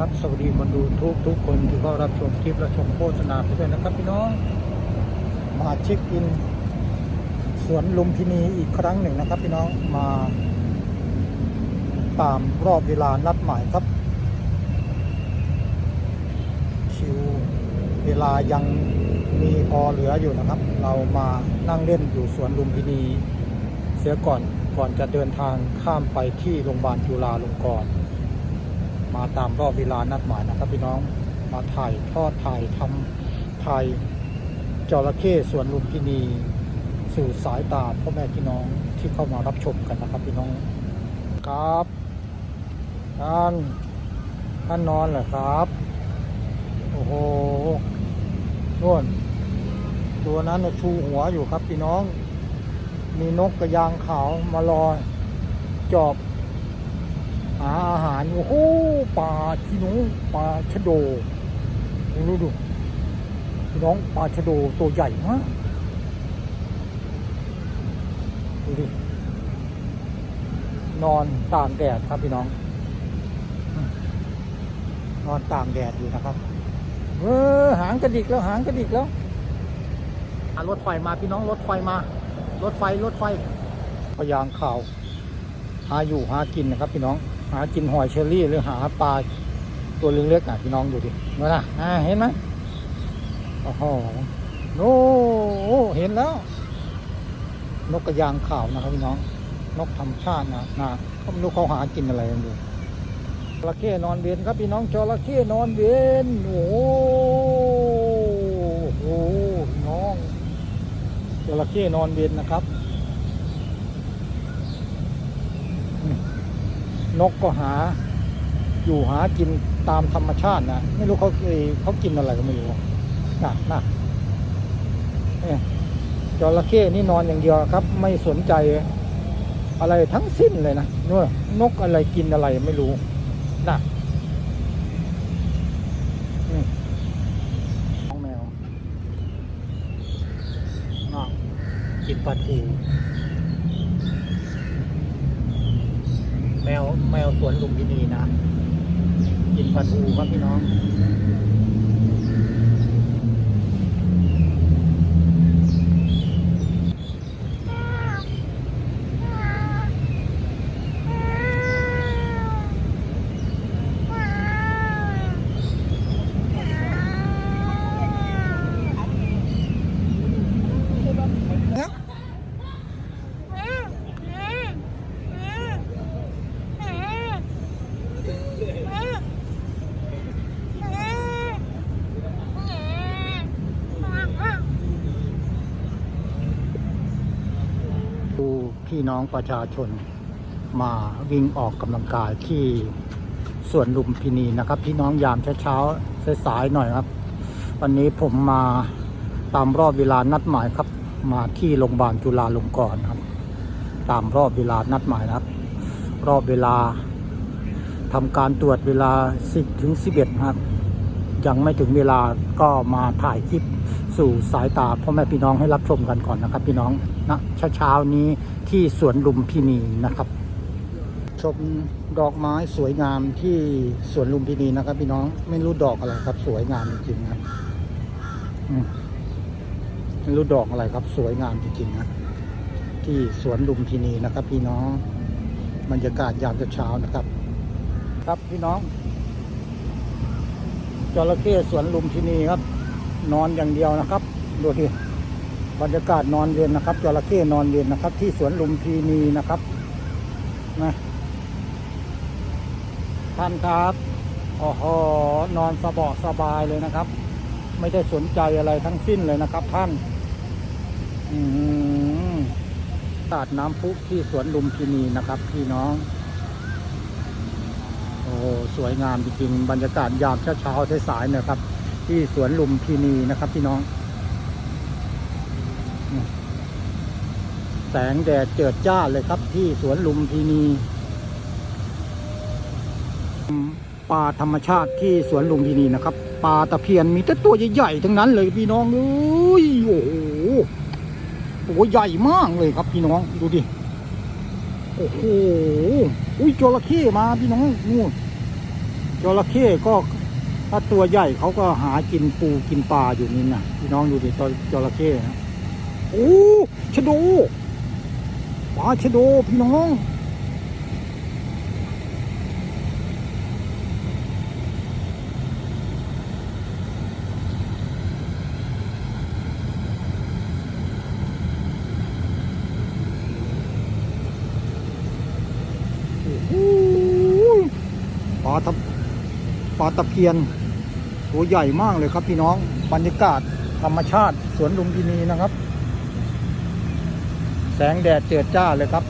ครับ สวัสดีคนดูทุกทุกคนที่เข้ารับชมคลิปและชมโฆษณาไปด้วยนะครับพี่น้อง มาเช็คอิน สวนลุมพินีอีกครั้งหนึ่งนะครับ พี่น้องมาตามรอบเวลานัดหมายครับ คิวเวลายังมีพอเหลืออยู่นะครับ เรามานั่งเล่นอยู่สวนลุมพินี เสียก่อนก่อนจะเดินทางข้ามไปที่โรงพยาบาลจุฬาลงกรณ์ มาตามรอบเวลานัดหมายนะครับพี่น้องมาถ่ายทอดถ่ายทำถ่ายจระเข้สวนลุมพินี สู่สายตาพ่อแม่พี่น้องที่เข้ามารับชมกันนะครับพี่น้องครับท่านท่านนอนเหรอครับ โอ้โหนู่นตัวนั้นชูหัวอยู่ครับพี่น้อง มีนกกระยางขาวมารอจอบาอาหารโอ้โหปลาพี่น้องปลาชะโดดูดูพี่น้องปลาชะโดตัวใหญ่มากดูดินอนตากแดดครับพี่น้อง นอนตากแดดอยู่นะครับเออหางกระดิกแล้วหางกระดิกแล้วรถไฟมาพี่น้องรถไฟมา รถไฟรถไฟพยางข่าวหาอยู่หากินนะครับพี่น้อง หากินหอยเชอรี่ หรือหาปลาตัวเล็กๆอะพี่น้องดูดิมื่อน่ะอ่าเห็นไหมโอ้โหโอ้เห็นแล้ว นกกระยางขาวนะครับพี่น้อง นกธรรมชาตินะนะก็ไม่รู้เขาหากินอะไรกันดูจระเข้นอนเวียนครับพี่น้องจระเข้นอนเวียนโอ้โหโอ้โหพี่น้องจระเข้นอนเวียนนะครับอืม นกก็หา อยู่หากินตามธรรมชาตินะไม่รู้เขาเขากินอะไรก็ไม่รู้น่ะน่ะจระเข้นี่นอนอย่างเดียวครับ ไม่สนใจอะไรทั้งสิ้นเลยนะนู่นนกอะไรกินอะไรไม่รู้น่ะน้องแมวอะกินปลาทู แมวแมวสวนลุมพินีนะ กินปลาทูครับพี่น้อง พี่น้องประชาชนมาวิ่งออกกำลังกายที่สวนลุมพินีนะครับ พี่น้องยามเช้าๆสายๆหน่อยครับ วันนี้ผมมาตามรอบเวลานัดหมายครับ มาที่โรงพยาบาลจุฬาลงกรณ์ครับ ตามรอบเวลานัดหมายนะครับ รอบเวลาทำการตรวจเวลา 10ถึง11ครับ ยังไม่ถึงเวลาก็มาถ่ายคลิปสู่สายตาพ่อแม่พี่น้องให้รับชมกันก่อนนะครับ พี่น้อง นะเช้าๆนี้ที่สวนลุมพินีนะครับ ชมดอกไม้สวยงามที่สวนลุมพินีนะครับ พี่น้องไม่รู้ดอกอะไรครับ สวยงามจริงๆครับไม่รู้ดอกอะไรครับ สวยงามจริงๆนะที่สวนลุมพินีนะครับ พี่น้องบรรยากาศยามเช้านะครับ ครับพี่น้องจระเข้สวนลุมพินีครับ นอนอย่างเดียวนะครับ ดูที่ บรรยากาศนอนเย็นนะครับจระเข้นอนเย็นนะครับ ที่สวนลุมพินีนะครับนะท่านครับโอ้โหนอนสบายสบายเลยนะครับ ไม่ได้สนใจอะไรทั้งสิ้นเลยนะครับ ท่านอืมตาดน้ำพุที่สวนลุมพินีนะครับ พี่น้อง โอ้สวยงามจริงๆบรรยากาศยามเช้าๆสายๆเนี่ยครับ ที่สวนลุมพินีนะครับ พี่น้อง แสงแดดเจิดจ้าเลยครับ ที่สวนลุมพินีป่าธรรมชาติที่สวนลุมพินีนะครับปลาตะเพียนมีแต่ตัวใหญ่ๆทั้งนั้นเลยพี่น้องเอ้ยโอ้โหตัวใหญ่มากเลยครับพี่น้องดูดิโอ้โหอุ้ยจระเข้มาพี่น้องนู่นจจระเข้ก็ถ้าตัวใหญ่เขาก็หากินปูกินปลาอยู่นี่นะพี่น้องดูดิตัวจระเข้นะ โอ้ชะโดปลาชะโดพี่น้องโอ้โหปลาตะปลาตะเพียนตัวใหญ่มากเลยครับพี่น้องบรรยากาศธรรมชาติสวนลุมพินีนะครับ แสงแดดเจิดจ้าเลยครับ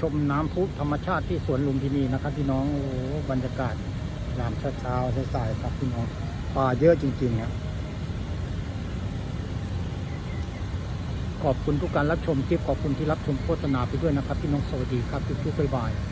ชมน้ำพุธรรมชาติที่สวนลุมพินีนะครับพี่น้องโอ้บรรยากาศยามเช้าๆสายๆครับพี่น้องปลาเยอะจริงๆครับขอบคุณทุกการรับชมคลิปขอบคุณที่รับชมโฆษณาไปด้วยนะครับพี่น้องสวัสดีครับทุกๆบ๊ายบาย